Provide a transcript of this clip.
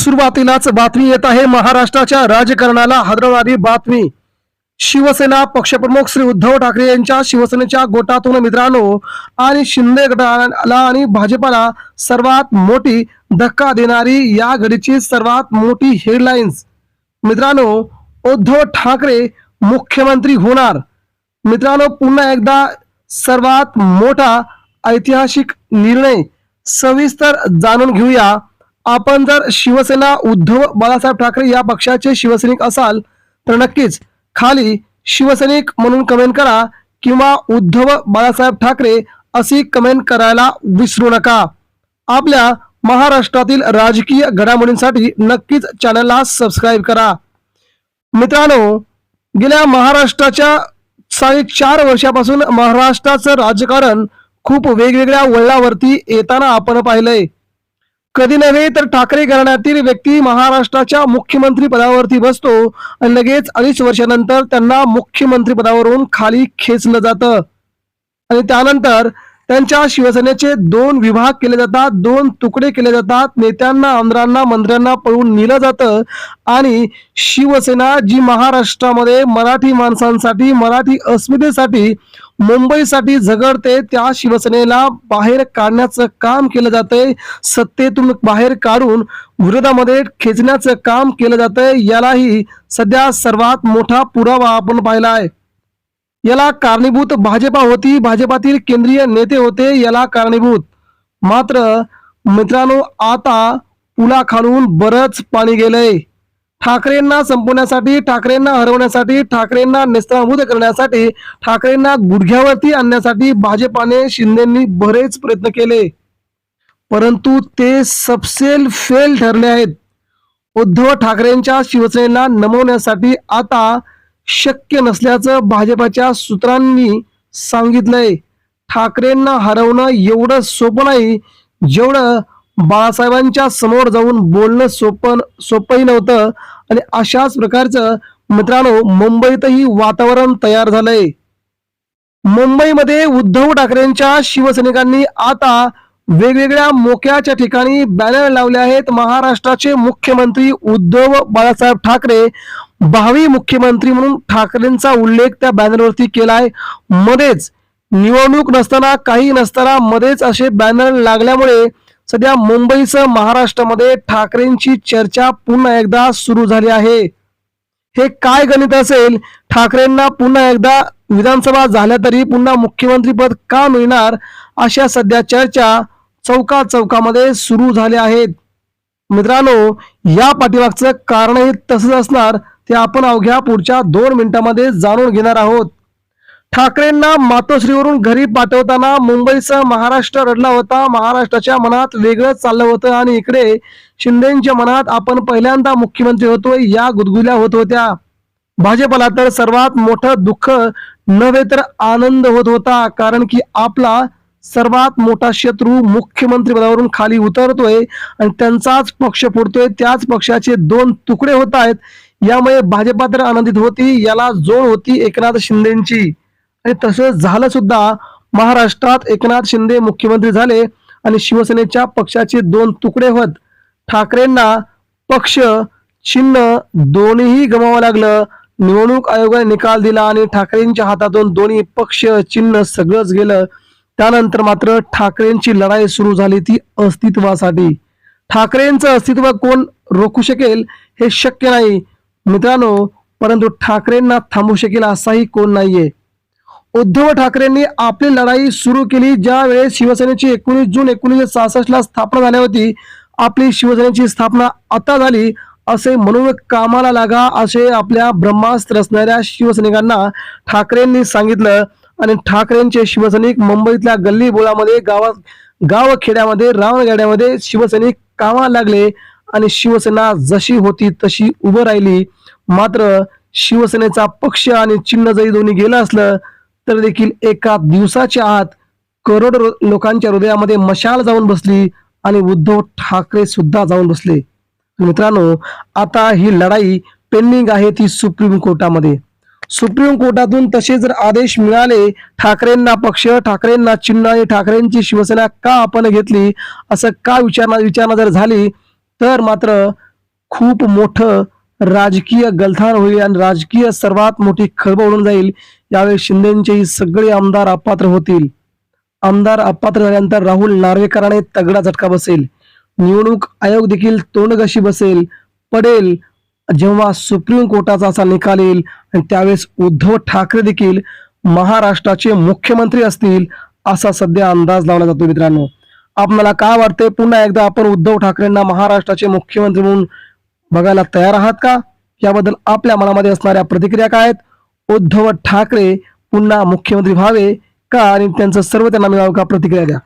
सुरुवातीलाच बातमी येत आहे. महाराष्ट्राच्या राजकारणाला हादरवणारी बातमी. शिवसेना पक्षप्रमुख श्री उद्धव ठाकरे यांच्या शिवसेनेच्या गोटातून मित्रांनो आणि शिंदे गटाला आणि भाजपाला सर्वात मोठी धक्का देणारी या घडीची सर्वात मोठी हेडलाईन्स मित्रांनो उद्धव ठाकरे मुख्यमंत्री होणार. मित्रांनो पुन्हा एकदा सर्वात मोठा ऐतिहासिक निर्णय सविस्तर जाणून घेऊया. आपण जर शिवसेना उद्धव बाळासाहेब ठाकरे या पक्षाचे शिवसैनिक असाल तर नक्कीच खाली शिवसैनिक म्हणून कमेंट करा किंवा उद्धव बाळासाहेब ठाकरे अशी कमेंट करायला विसरू नका. आपल्या महाराष्ट्रातील राजकीय घडामोडींसाठी नक्कीच चॅनलला सबस्क्राईब करा. मित्रांनो गेल्या महाराष्ट्राच्या साडेचार वर्षापासून महाराष्ट्राचं राजकारण खूप वेगवेगळ्या वळणावरती येताना आपण पाहिलंय. कधी नव्हे तर ठाकरे घराण्यातील व्यक्ती महाराष्ट्राच्या मुख्यमंत्री पदावरती बसतो. आणि लगेच अडीच वर्षानंतर त्यांना मुख्यमंत्री पदावरून खाली खेचलं जातं. आणि त्यानंतर त्यांच्या शिवसेनेचे दोन विभाग केले जातात दोन तुकडे केले जातात. नेत्यांना आमदारांना मंत्र्यांना पळून नेलं जातं. आणि शिवसेना जी महाराष्ट्रामध्ये मराठी माणसांसाठी मराठी अस्मितेसाठी मुंबईसाठी झगडते त्या शिवसेनेला बाहेर काढण्याचं काम केलं जातंय. सत्तेतून बाहेर काढून विरोधामध्ये खेचण्याचं काम केलं जातंय. यालाही सध्या सर्वात मोठा पुरावा आपण पाहिला आहे. याला कारणीभूत भाजपा होती. भाजपातील केंद्रीय नेते होते याला कारणीभूत. मात्र मित्रांनो आता पुलाखालून बरंच पाणी गेलंय. ठाकरेंना संपवण्यासाठी ठाकरेंना हरवण्यासाठी ठाकरेंना नेस्तनाभूत करण्यासाठी ठाकरेंना गुडघ्यावरती आणण्यासाठी भाजपाने शिंदेंनी बरेच प्रयत्न केले. परंतु ते सबसेल फेल ठरले आहेत. उद्धव ठाकरेंच्या शिवसेनेला नमवण्यासाठी आता शक्य नसल्याचं भाजपाच्या सूत्रांनी सांगितलंय. ठाकरेंना हरवणं एवढं सोपं नाही जेवढं बाळासाहेबांच्या समोर जाऊन बोलणं सोपं सोपंही नव्हतं. आणि अशाच प्रकारचं मित्रांनो मुंबईतही वातावरण तयार झालंय. मुंबईमध्ये उद्धव ठाकरेंच्या शिवसैनिकांनी आता वेगवेगळ्या मोक्याच्या ठिकाणी बॅनर लावले आहेत. महाराष्ट्राचे मुख्यमंत्री उद्धव बाळासाहेब ठाकरे भावी मुख्यमंत्री म्हणून ठाकरेंचा उल्लेख त्या बॅनरवरती केलाय. मध्येच निवडणूक नसताना काही नसताना मध्येच असे बॅनर लागल्यामुळे सध्या मुंबईसह महाराष्ट्रामध्ये ठाकरेंची चर्चा पुन्हा एकदा सुरू झाली आहे. हे काय गणित असेल? ठाकरेंना पुन्हा एकदा विधानसभा झाल्या तरी पुन्हा मुख्यमंत्रीपद का मिळणार? अशा सध्या चर्चा चौका चौकामध्ये सुरू झाल्या आहेत. मित्रांनो या पाठीमागचं कारणही तसंच असणार. ते आपण अवघ्या पुढच्या दोन मिनिटांमध्ये जाणून घेणार आहोत. ठाकरेंना मातोश्रीवरून घरी पाठवताना मुंबईसह महाराष्ट्र रडला होता. महाराष्ट्राच्या मनात वेगळं चाललं होतं आणि इकडे शिंदेच्या मनात आपण पहिल्यांदा मुख्यमंत्री होतोय या गुदगुल्या होत होत्या. भाजपला तर सर्वात मोठं दुःख नव्हे तर आनंद होत होता कारण की आपला सर्वात मोठा शत्रू मुख्यमंत्री पदावरून खाली उतरतोय आणि त्यांचाच पक्ष फोडतोय त्याच पक्षाचे दोन तुकडे होत आहेत. यामुळे भाजपा तर आनंदित होती याला जोड होती एकनाथ शिंदेची. आणि तसं झालं सुद्धा महाराष्ट्रात एकनाथ शिंदे मुख्यमंत्री झाले आणि शिवसेनेच्या पक्षाचे दोन तुकडे होत. ठाकरेंना पक्ष चिन्ह दोन्हीही गमावं लागलं. निवडणूक आयोगाने निकाल दिला आणि ठाकरेंच्या हातातून दोन्ही पक्ष चिन्ह सगळंच गेलं. त्यानंतर मात्र ठाकरेंची लढाई सुरू झाली ती अस्तित्वासाठी. ठाकरेंचं अस्तित्व कोण रोखू शकेल हे शक्य नाही. मित्रांनो परंतु ठाकरेंना थांबू शकेल असाही कोण नाहीये. उद्धव ठाकरेंनी आपली लढाई सुरू केली ज्या वेळेस शिवसेनेची एकोणीस जून एकोणीसशे सहासष्ट ला स्थापना झाली होती. आपली शिवसेनेची स्थापना आता झाली असे म्हणून कामाला लागा असे आपल्या ब्रह्मास्त्र असणाऱ्या शिवसैनिकांना ठाकरेंनी सांगितलं आणि ठाकरेंचे शिवसैनिक मुंबईतल्या गल्ली बोळामध्ये गावात गाव खेड्यामध्ये रावणगाड्यामध्ये शिवसैनिक कामाला लागले आणि शिवसेना जशी होती तशी उभं राहिली. मात्र शिवसेनेचा पक्ष आणि चिन्ह जरी दोन्ही गेलं असलं तर देखील एका दिवसाच्या आत करोडो लोकांच्या हृदयामध्ये मशाल जाऊन बसली आणि उद्धव ठाकरे सुद्धा जाऊन बसले. मित्रांनो आता ही लढाई पेंडिंग आहे ती सुप्रीम कोर्टामध्ये. सुप्रीम कोर्टातून तसे जर आदेश मिळाले ठाकरेंना पक्ष ठाकरेंना चिन्ह आणि ठाकरेंची शिवसेना का आपण घेतली असं का विचारणा विचारणा जर झाली तर मात्र खूप मोठं राजकीय गलथान होईल आणि राजकीय सर्वात मोठी खळबळ उडून जाईल. यावेळी शिंदेचे सगळे आमदार अपात्र होतील. आमदार अपात्र झाल्यानंतर राहुल नार्वेकराने तगडा झटका बसेल. निवडणूक आयोग देखील तोंडगशी बसेल. पडेल. जेव्हा सुप्रीम कोर्टाचा असा निकाल येईल आणि त्यावेळेस उद्धव ठाकरे देखील महाराष्ट्राचे मुख्यमंत्री असतील असा सध्या अंदाज लावला जातो मित्रांनो. आपल्याला काय वाटते पुन्हा एकदा आपण उद्धव ठाकरेंना महाराष्ट्राचे मुख्यमंत्री म्हणून बघायला तयार आहात का? याबद्दल आपल्या मनामध्ये असणाऱ्या प्रतिक्रिया काय आहेत? उद्धव ठाकरे पुन्हा मुख्यमंत्री व्हावे का? आणि त्यांचं सर्व त्यांना मिळावं का प्रतिक्रिया द्या?